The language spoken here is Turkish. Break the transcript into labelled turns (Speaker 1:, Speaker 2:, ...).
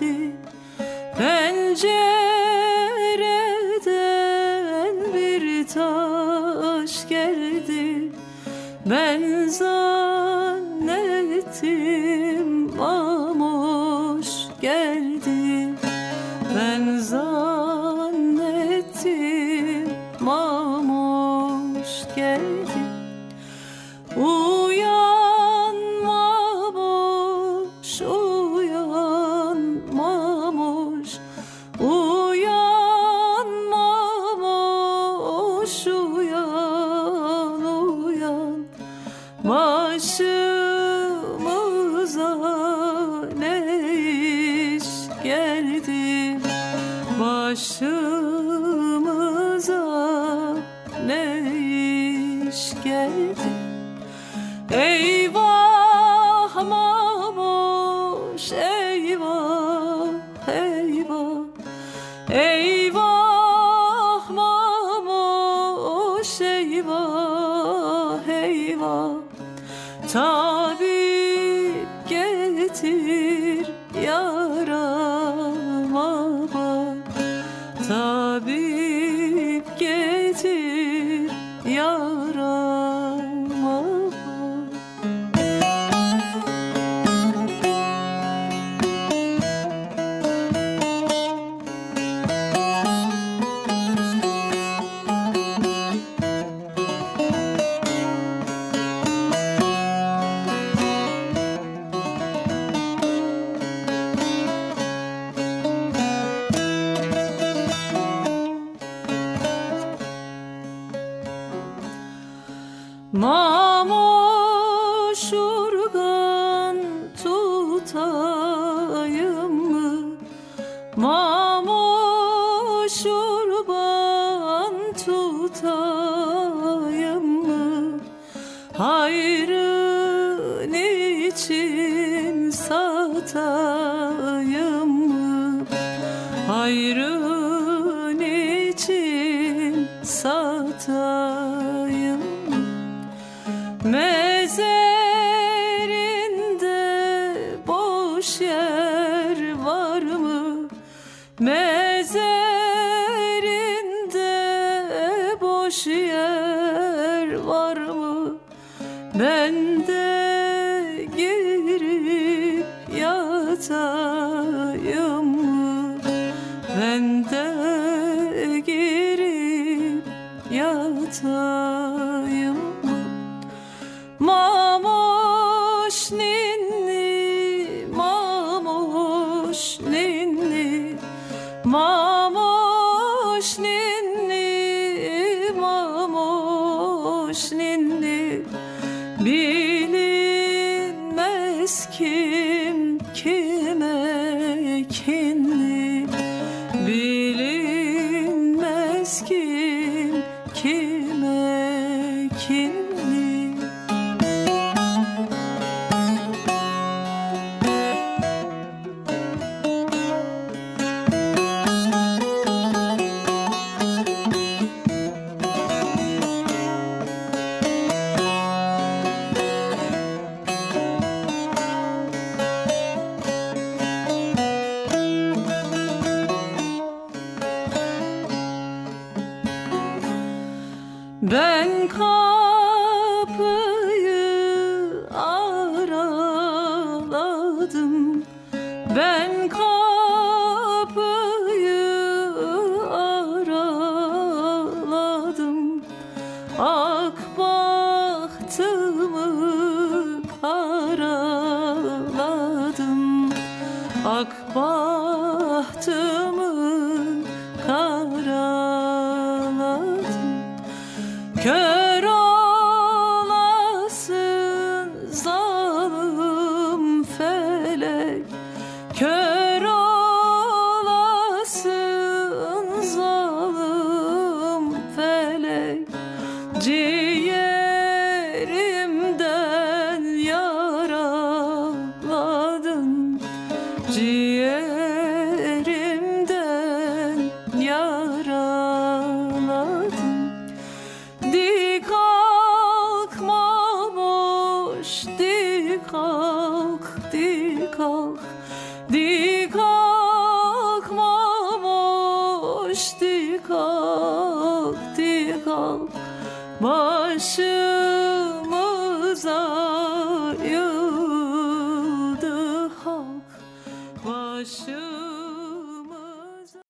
Speaker 1: geldi. Pencereden bir taş geldi. Ben zannettim amoş geldi. Ben zannettim amoş geldi. Ooh. Başımıza ne iş geldi? Eyvah mamuş eyvah eyvah. Eyvah mamuş eyvah eyvah. Tabip tabii Mamuş urgan tutayım? Hayrın için satayım? Hayrın için satayım? Mezerinde boş yer var mı? Ben de girip yatayım mı? Ben de girip yatayım mı? Mamuş mamuş ninni. Ben kapıyı araladım. Ben kapıyı araladım. Ak bahtımı karaladım Ak bahtımı Ciğerimden yaraladın Di kalkmamış, di kalk, di kalk, di kalkmamış, di kalk, di kalk. Başımıza